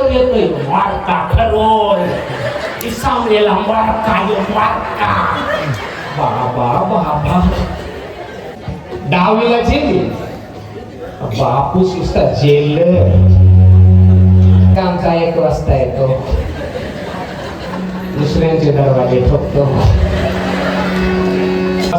दारू येतोय वाढता खरोय सामनेला वाढका वाढका बाबा बाबा दहावीला जेली बापूस नुसता जेल कामचा एक वाजता येतो दुसऱ्यांचे दरवाजे ठोकतो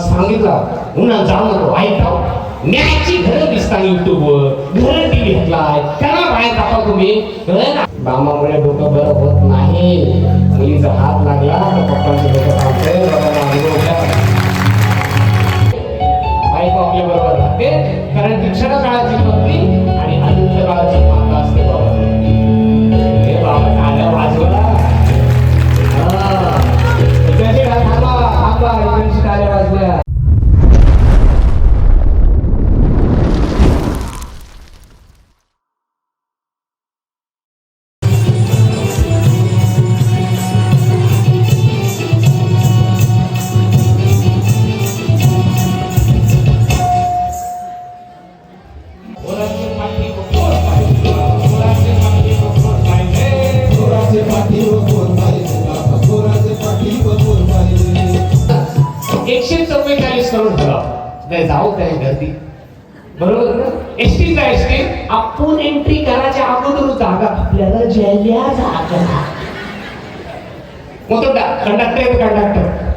सांगितलं उन्हा जाऊ नको ऐकाव न्यायची घरं दिसता युट्यूबवर घरं टीव्ही घेतलाय त्यांना बाहेर टाका तुम्ही कळलं डोकं बरं होत नाही. मुलीचा हात लागला तर पप्पांचं डोकं थांबतंय. एकशे चव्वेचाळीस करोड ठेवा नाही जाऊ काय गर्दी. बरोबर? ना एस टीचा एस आपण एंट्री करायच्या अगोदर जागा आपल्याला ज्याल्या जागा. मग तो कंडक्टर कंडक्टर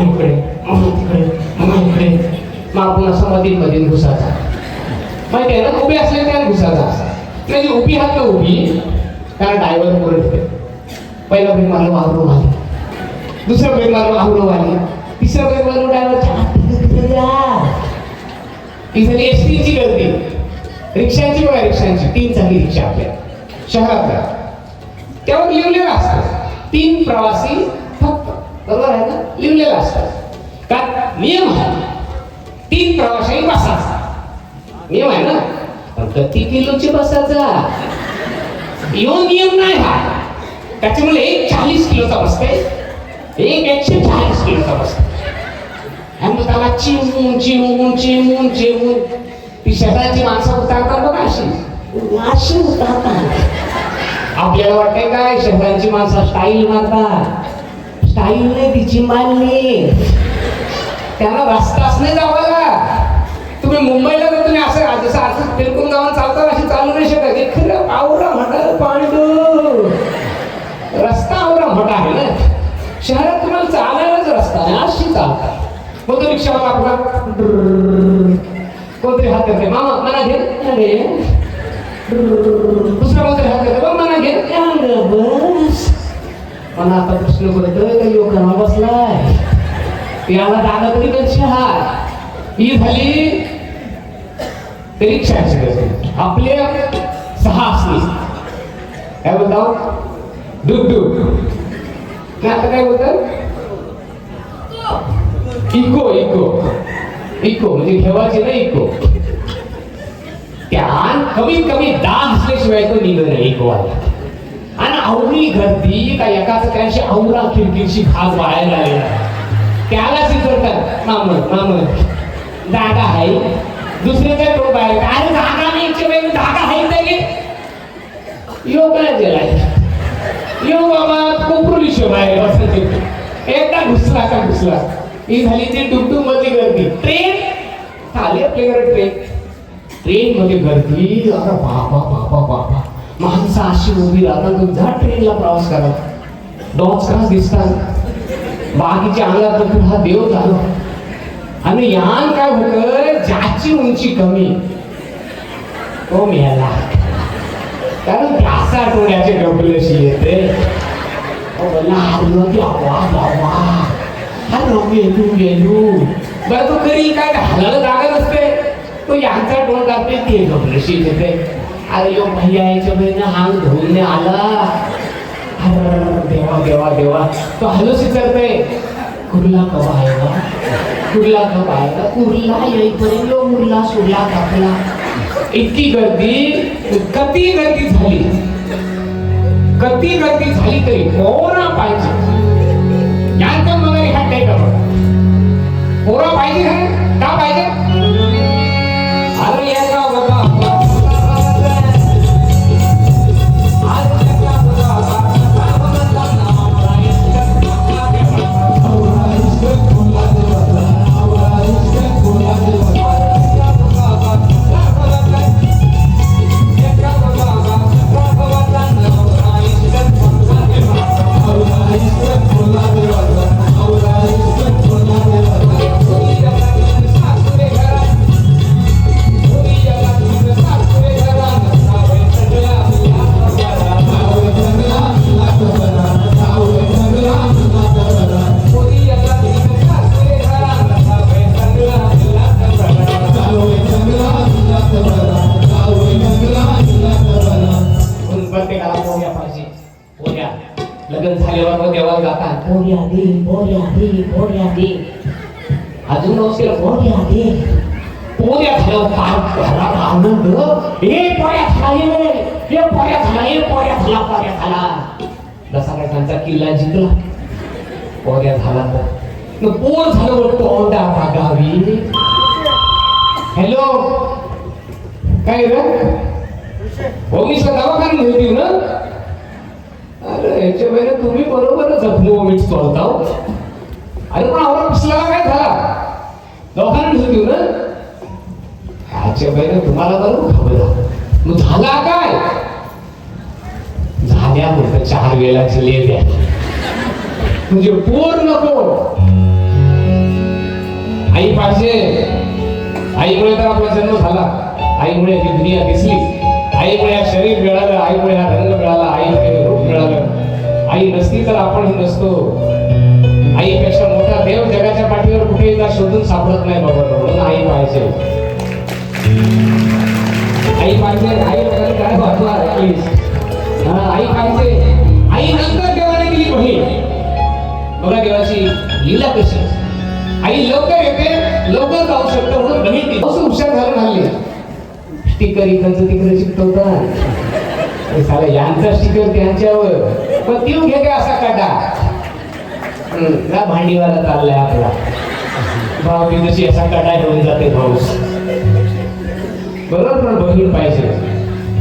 इकडे मग तिकडे मग इकडे. मग आपण असं मध्ये मध्ये घुसायचा. माहिती आहे ना उभे असले त्या घुसायचा. असा म्हणजे उभी हात उभी? त्याला डायव्हर पुढे ठेवते पहिला ब्रेक मारलं वावरून आले. दुसरा ब्रेक मारलं वावरून आले. तिसरा ब्रेक मारलं ड्रायव्हर ही झाली एस टीची गर्दी. रिक्षांची बघा रिक्षांची. तीन झाली रिक्षा आपल्या. शहरातल्या त्यावर लिहिलेलं असतं. तीन प्रवासी फक्त. बरोबर आहे ना? लिहिलेलं असतं. का? नियम आहे. तीन प्रवाशांनी बसायचा नियम आहे ना? पण किती किलोची बसायचा? यो नियम नाही हा. त्याच्यामुळे एक चाळीस किलोचा बसते एक एकशे चाळीस किलोचा बसते आणि त्याला चिमून चिमून चिमून चिमून ती शेताची माणसं उतारतात बघा अशी. अशी उतारतात. आपल्याला वाटतंय काय शहरांची माणसं स्टाईल मारतात. स्टाईल नाही तिची मानली त्यांना रस्ताच नाही जावायला तुम्ही मुंबईला आवरा म्हणा पांडू. रस्ता आवरा मोठा आहे ना. शहरात तुम्हाला चालायलाच रस्ता आहे अशी चालतात. मग तो रिक्षावाला आपला? कोणतरी हात करते मामा मला घे. अरे. दुसरा कोणतरी हात करते मला मना घे बस. मला आता प्रश्न पडतोय का लोकांना बसलाय. याला दादा तरी कशी हात ही झाली रिक्षाची आपल्या आपले सहा काय बोलताव? डुक डुक नाही आता काय बोलतात इको इको. इको म्हणजे ठेवायचे ना इको. त्या कमीत कमी दहा असल्याशिवाय तो निघत नाही इको वाला आणि आवडी गर्दी का एकाच त्याशी आवरा खिडकीशी खास बाहेर आलेला त्याला करतात माम माम. जागा आहे. दुसऱ्याच्या टोक बाहेर. अरे जागा नाही इच्छे वेळी जागा आहे यो काय गेलाय यो बाबा कोपरुली शो बाहेर ते. एकदा घुसला का घुसला? ही झाली ती डुगडुग मधली गर्दी. ट्रेन? आली आपल्याकडे ट्रेन ट्रेन. मध्ये गर्दी. अरे बाबा बाबा बाबा. माणसं अशी उभी राहतात तुम्ही जा ट्रेनला प्रवास करा. डॉच का दिसतात. बाकीच्या अंगात हा देव झालो. आणि यान काय होतं ज्याची उंची कमी तो मिळाला कारण त्याचा आठवड्याचे डबलशी येते अहो, की अव्वा, अव्वा. हरलो गेलू गेलू बरं तो घरी काय घालायला जागा नसते तो यांचा डोळ कापते ते डबलशी येते अरे यो भैया याच्या बहिणी हांग धुवून आला देवा देवा देवा तो हलोशी विचारते कुर्ला कवा आहे का कुर्ला कवा आहे का कुर्ला येईपर्यंत यो मुरला सुरला कापला इतकी गर्दी कती गर्दी झाली. कती गर्दी झाली तरी पोरा पाहिजे. यांचं मग ह्या काय करा पोरा पाहिजे का पाहिजे? अरे या पोऱ्या लग्न झाल्यावर मग देवाला जातात. पोऱ्या दे पोऱ्या दे पोऱ्या दे. अजून नवसेला पोऱ्या दे. पोऱ्या झाल्यावर फार घरात आनंद. हे पोऱ्या झाला हे हे पोऱ्या झाला हे पोऱ्या झाला पोऱ्या झाला. जसा काय त्यांचा किल्ला जिंकला. पोऱ्या झाला तर. मग पोर झाल्यावर तोंडा गावी हॅलो. काय रे? हो मी दवाखान्यात होती ना? अरे याच्या वेळेला तुम्ही बरोबर जखमो मीच चोळता आहोत अरे पण आवरा पिसला काय झाला? दवाखान्यात होती ना? ह्याच्या वेळेला तुम्हाला बरोबर खबर मग झाला काय? झाल्या म्हणत चार वेळा चले द्या म्हणजे पोर नको. आई पाहिजे. आईमुळे तर आपला जन्म झाला. आईमुळे ही दुनिया दिसली. आईमुळे हा शरीर मिळालं. आईमुळे हा आई नसती तर आपणही नसतो. आईपेक्षा मोठा देव जगाच्या पाठीवर कुठेही शोधून सापडत नाही बाबा म्हणून आई पाहिजे. आई पाहिजे आई लोकांनी काय वाचला प्लीज आई पाहिजे. आई नंतर देवाने दिली बहीण. बघा देवाची लीला कशी आई लवकर येते लवकर जाऊ शकतो म्हणून बहीण दिली असं हुशार झालं हल्ली स्टिकर इकडचं तिकडे चिकटवतात. हे साला यांचा स्टिकर त्यांच्यावर. पण ती घे काय असा काटा. का भांडीवाला चाललाय आपला. भाऊ बी जशी असा काटा घेऊन जाते भाऊस बरोबर पण बघून पाहिजे.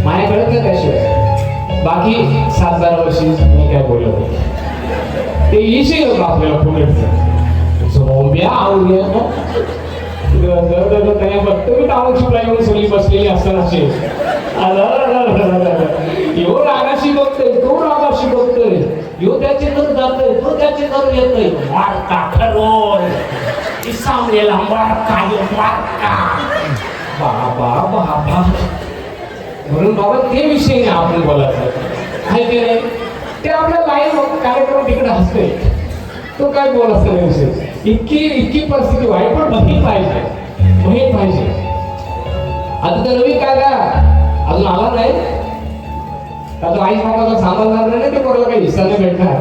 माया कळत कशी त्याशिवाय. बाकी सात बारा वर्षी मी काय बोलत ते इशे आपल्याला पुढे? झोंब्या आवड्या त्याने बघतो मी टाऊन शिपला येऊन सगळी बसलेली असताना असे यो त्याचे घर जातोय तो त्याचे घर येतोय. मारका ठरवून सामनेला मारका यो मारका बाबा बाबा. म्हणून बाबा ते विषय नाही आपण बोलायचं. आहे की नाही ते आपल्या लाईव्ह कार्यक्रम तिकडे हसतोय. तो काय बोलायचं नाही विषय. इतकी इतकी परिस्थिती वाईट पण बहीण पाहिजे. बहीण पाहिजे. आता तर नवीन कायदा अजून आला नाही? का तो आई सामान लागलं नाही ना ते पोराला काही हिस्सा नाही भेटणार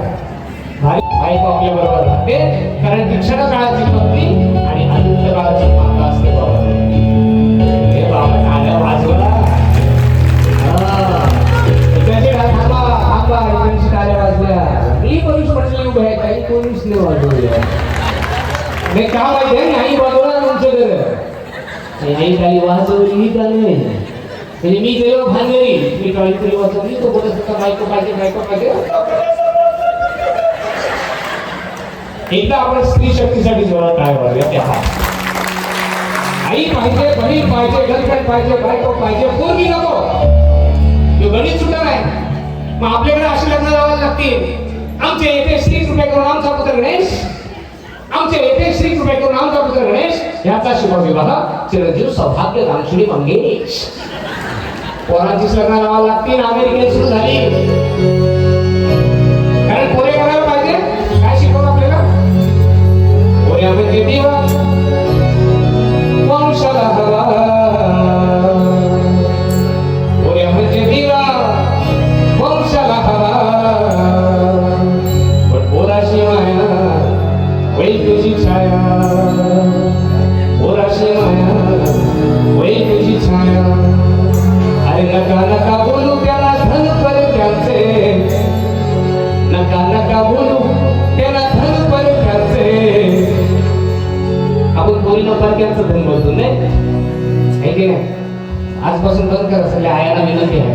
आई आपल्या बरोबर राहते. कारण शिक्षण काळाची पत्नी आणि अनंत काळाची माता असते बाबा. हे बाबा टाळ्या वाजवला हा. काय थांबा थांबा इकडची टाळ्या वाजल्या. मी पोलीस म्हटलं उभे आहे काही वाजवल्या मी का माहिती आई वाजवला तुमचं घर. आई खाली वाजवली का नाही? म्हणजे मी गेलो भांगरी मी काळी तरी वाजवली तो बोलत होता बायको पाहिजे बायको पाहिजे एकदा आपण स्त्री शक्तीसाठी जोरात काय वाजूया त्या आई पाहिजे बहीण पाहिजे गर्लफ्रेंड पाहिजे बायको पाहिजे पोरगी नको. तो गणित सुटणार आहे. मग आपल्याकडे असे लग्न लावायला लागतील. आमचे येथे श्री कृपया करून आमचा पुत्र गणेश. आमचे येथे श्री कृपया करून आमचा पुत्र गणेश. याचा शुभविवाह चिरंजीव सौभाग्य रामश्री मंगेश. कोणाची लग्न लावा लागतील? अमेरिकेत सुरू झाली कारण पोरे करायला पाहिजे. काय शिकवलं आपल्याला? पोऱ्या आपण दिवा वंशाला हवा सगळ्या आयाला विनंती आहे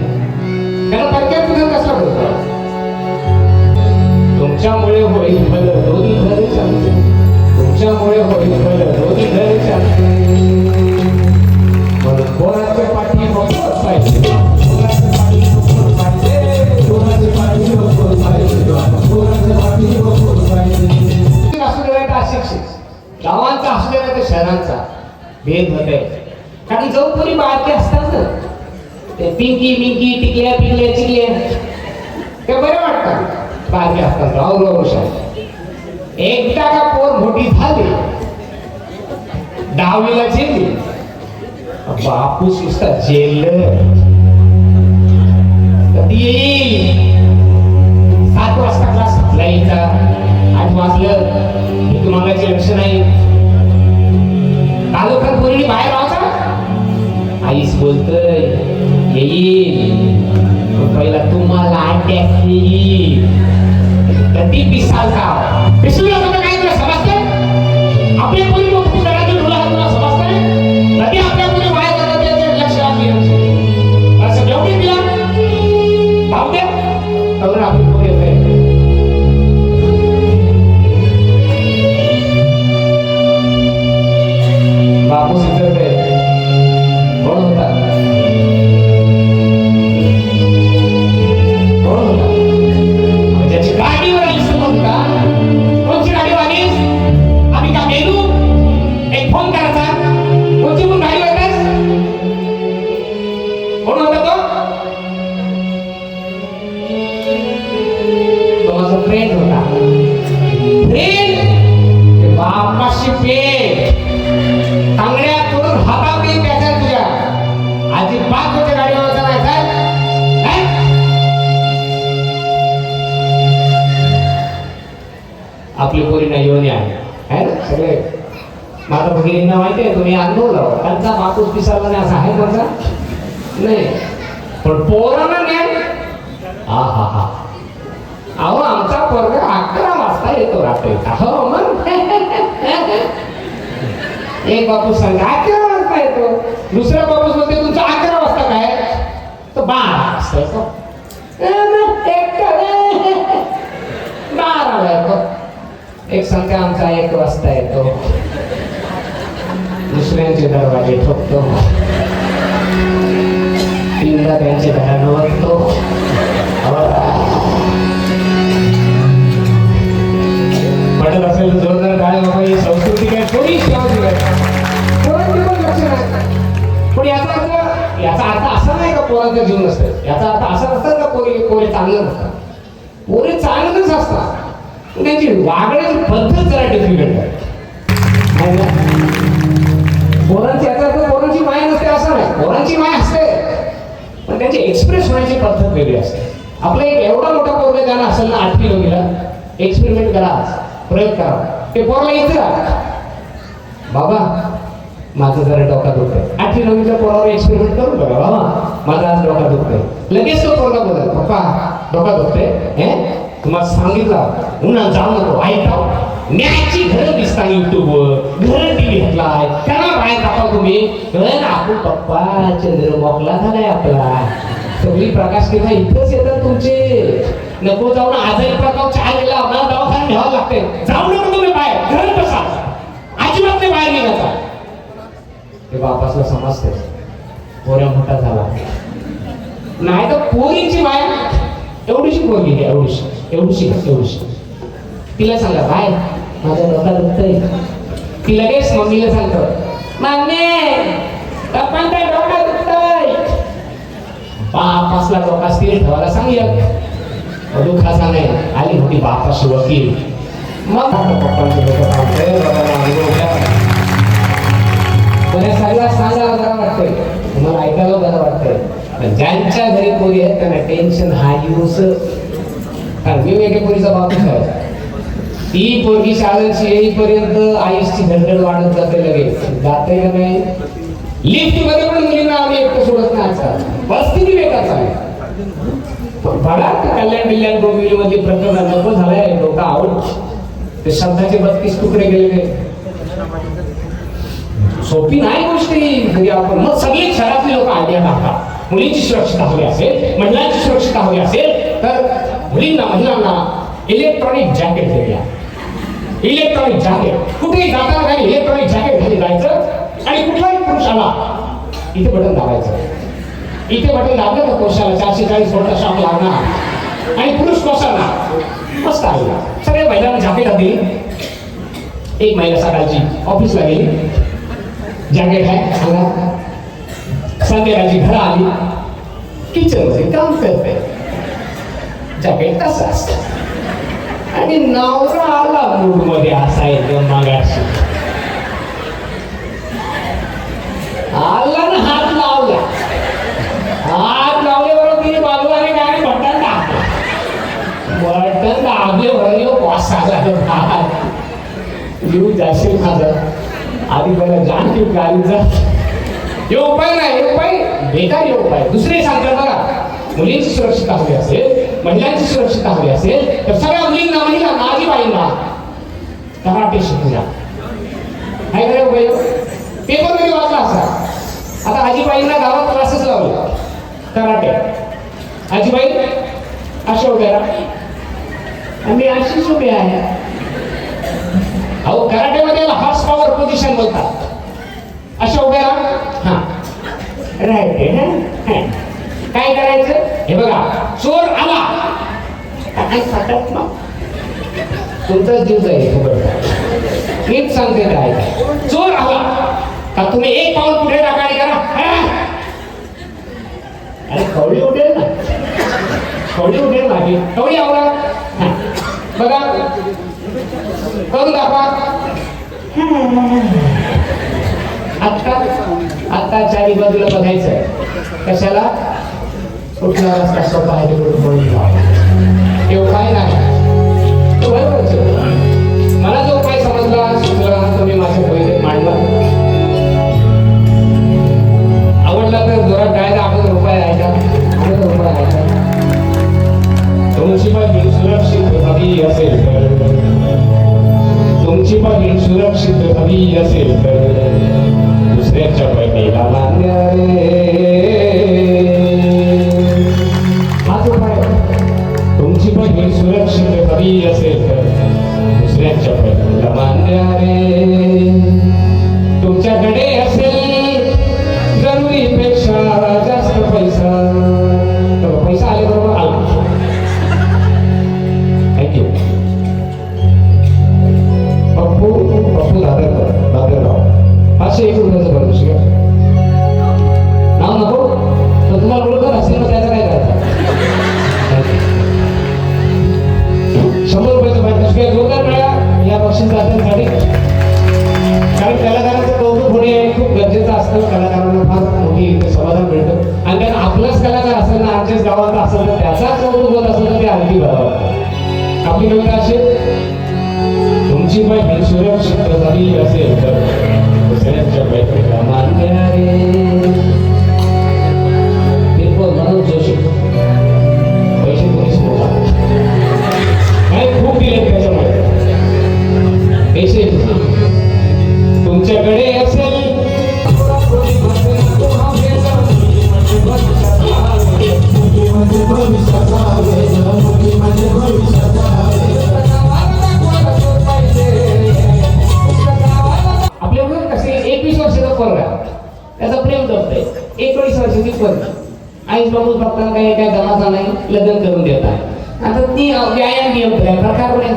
कारण परक्यांचं धन कसं बोलतो तुमच्यामुळे होईल भलं दोन्ही घरे चालते तुमच्यामुळे होईल भलं दोन्ही घरे चालते म्हणून पोराच्या पाठी मोठं पाहिजे? पोराच्या पाठी पाहिजे? पाठी पाहिजे? पाठी पाहिजे? असू अशिक्षित गावांचा असू ते शहरांचा भेद होत आहे. कारण कोणी बाळके असतात ना ते पिंकी मिंकी टिकल्या पिकल्या चिकल्या. ते बरं वाटतं? बाकी असतात राहू राहू एकदा का पोर मोठी झाली? दहावीला चिरली बापूस नुसता जेल कधी येईल. सात वाजता क्लास संपला यायचा आठ वाजलं. मी तुम्हाला लक्ष नाही. कालोखर पोरणी बाहेर आवाचा आईस बोलतय. येईल पहिला तुम्हाला टॅक्स येईल तर ती पिसाल का पिसू नाही. पण पोरांना म्हणजे? नाही हा हा हा अहो आमचा पोरगा अकरा वाजता येतो रात्री. हो मग? एक बापूस सांगा अकरा वाजता येतो. दुसरा बापूस म्हणते तुमचा अकरा वाजता काय? तो बारा वाजता येतो. एक बाराला येतो. एक सांगते आमचा एक वाजता येतो. दुसऱ्यांचे दरवाजे ठोकतो. तीनदा त्यांचे घरानं वाजतो पटत असेल जोरदार बाबा ही संस्कृती काय पोरांची पण याचा अर्थ याचा अर्थ असा नाही का पोरांचा जीव नसतं? याचा अर्थ असा का पोरी पोरे चांगलं नसतात पोरे चांगलंच असतात. त्यांची वागण्याची पद्धत जरा डिफिकल्ट आहे? पोरांची याचा अर्थ पोरांची माया नसते असं नाही. पोरांची माया असते. त्यांची एक्सप्रेस होण्याची पद्धत वेगळी असते. आपलं एक एवढा मोठा पोरग ज्यानं असेल ना आठवी नववीला एक्सपेरिमेंट करा प्रयोग करा. ते पोरला इचरा बाबा माझं जरा डोका दुखतंय. आठवी नववीच्या पोरावर एक्सपेरिमेंट करून बघा बाबा माझा आज डोका दुखतंय. लगेच तो पोरगा बोलत पप्पा डोका दुखतंय हे? तुम्हाला सांगितलं उन्हा जाऊ नको ऐकाव न्यायची घरं दिसता युट्यूबवर घर टीव्ही घेतलाय त्याला बाहेर टाका तुम्ही. आपण पप्पा चंद्र मोकला झालाय आपला. सगळी प्रकाश किंवा इथंच येतात तुमचे. नको जाऊन आजही प्रकाश चहा गेला ना दवाखान्यात घ्यावं लागते जाऊ नको तुम्ही बाहेर. घरात बसा. अजिबात नाही बाहेर निघायचा. हे बापासला समजते पोऱ्या मोठा झाला. नाही तर पोरीची माया एवढीशी पोरगी एवढीशी. एवढीशी एवढीशी. तिला सांगा बाय माझ्या डोक्यात दुखतंय ती लगेच मम्मीला सांगतो मम्मी पप्पांचा डोका दुखतंय. बापासला डोका स्थिर ठेवायला सांगितलं दुखाचा नाही आली होती बापाशी वकील. मग पप्पांचं डोकं थांबतंय सगळ्या सांगायला बरं वाटतंय. ऐकायला बरं वाटतंय. पण ज्यांच्या घरी पोरी आहेत त्यांना टेन्शन हा यूज कारण मी वेगळ्या पोरीचा बापूच आहे. ती पोरगी शाळेची येईपर्यंत आईची धडधड वाढत जाते लगेच. जाते का नाही लिफ्टमध्ये पण मुलींना आम्ही एकटं सोडत नाही आजकाल परिस्थिती बेकार आहे. बघा ते कल्याण बिल्याण डोंबिवली मध्ये म्हणजे प्रकरण नको झालंय. डोका आउट ते शब्दाचे बत्तीस तुकडे गेलेले सोपी नाही गोष्ट घरी आपण मग सगळे शहरातले लोक आयडिया टाकतात मुलींची सुरक्षिता हवी असेल महिलांची सुरक्षिता हवी असेल तर मुलींना महिलांना इलेक्ट्रॉनिक जॅकेट देऊया. इलेक्ट्रॉनिक जॅकेट कुठेही जाताना काही इलेक्ट्रॉनिक जॅकेट घाली जायचं आणि कुठलाही पुरुष आला इथे बटन दाबायचं. इथे बटन दाबलं तर कोशाला चारशे चाळीस वोल्टचा शॉक लागणार. आणि पुरुष कोशाला मस्त आहे. सगळ्या महिलांना जॅकेट दिली. एक महिला सकाळची ऑफिसला गेली. जॅकेट आहे सांगा संध्याकाळची घर आली. किचनमध्ये काम करते जॅकेट तसं असतं आणि नवरा आला मूडमध्ये असायचं मगाशी. आला ना हात लावला. हात लावल्यावर तिने बाजूला काय बटन टाकलं बटन दाबले बरोबर वासाला येऊ जाशील माझं. आधी बरं जाण की गाडीचा हे उपाय नाही उपाय. बेकार हे उपाय. दुसरे सांगतात बघा. मुलींची सुरक्षित हवी असेल महिलांची सुरक्षित हवी असेल तर सगळ्या कराटे शिकूया काय उपयोग पेपरमध्ये वाचला असा. आता आजीबाईंना गावात क्लासेस लावले कराटे. आजीबाई अशा उभ्या आणि आम्ही अशीच उभे आहे. अहो कराटेमध्ये हॉर्स पॉवर पोझिशन बोलतात. अशा उभ्या हा. राहते काय करायचं? हे बघा चोर आला. काय फाटत ना तुमचाच जीव जाईल फुकट. बघा. नीट सांगते काय? चोर आला का तुम्ही एक पाऊल पुढे टाका करा? अरे कवळी उडेल ना. कवळी उडेल माझी कवळी आवडा बघा. करू दाखवा. आत्ता आत्ता चारी बाजूला बघायचं कशाला? कुठला रस्ता सोपा आहे तिकडून पळून जावा ते उपाय नाही. मला जो उपाय समजला सुचला तो मी माझ्या कवितेत मांडला. आवडला तर जोरात काय अगोदर उपाय ऐका अगोदर उपाय ऐका तुमची बहीण सुरक्षित हवी असेल. तर तुमची बहीण सुरक्षित हवी असेल. तर दुसऱ्याच्या बहिणीला मान्य हाच उपाय. तुमची बहीण सुरक्षित हवी असेल. तर तुमच्याकडे असेल जरुरीपेक्षा जास्त पैसा. नियम प्रकार नाही.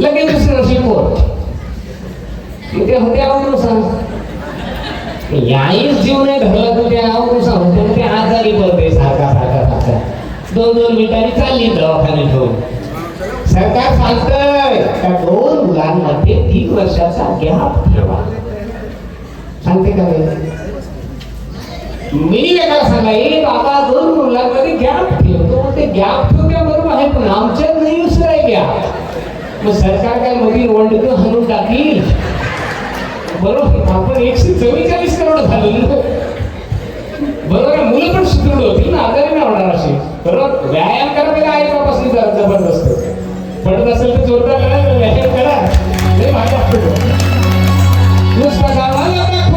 लगेच दुसऱ्या वर्षी पोर मग ते होते अवनुसार. याहीच जीव नाही धरला तर ते अवनुसार होते ते आजारी पडते सारखा सारखा सारखा. दोन दोन मिनिटांनी चालली दवाखाने घेऊन सरकार सांगतंय त्या दोन मुलांमध्ये तीन वर्षाचा गॅप ठेवा. सांगते का मी एका सांगाई ए बाबा दोन मुलांमध्ये गॅप ठेवतो. ते गॅप ठेवण्याबरोबर आहे पण आमच्यात नाही उसराय गॅप मग सरकार काय मोठी वंडकं हलून टाकील? बरोबर आपण एकशे चव्वेचाळीस करोड झालो बरोबर आहे मुलं पण सुदृढ होतील ना आजारी नाही होणार अशी बरोबर व्यायाम करा त्याला आई बापासनी जरा जबरदस्त. पडत असेल तर जोरदार करा व्यायाम करा. नाही माझ्या वाटतं. नुसतं गावाला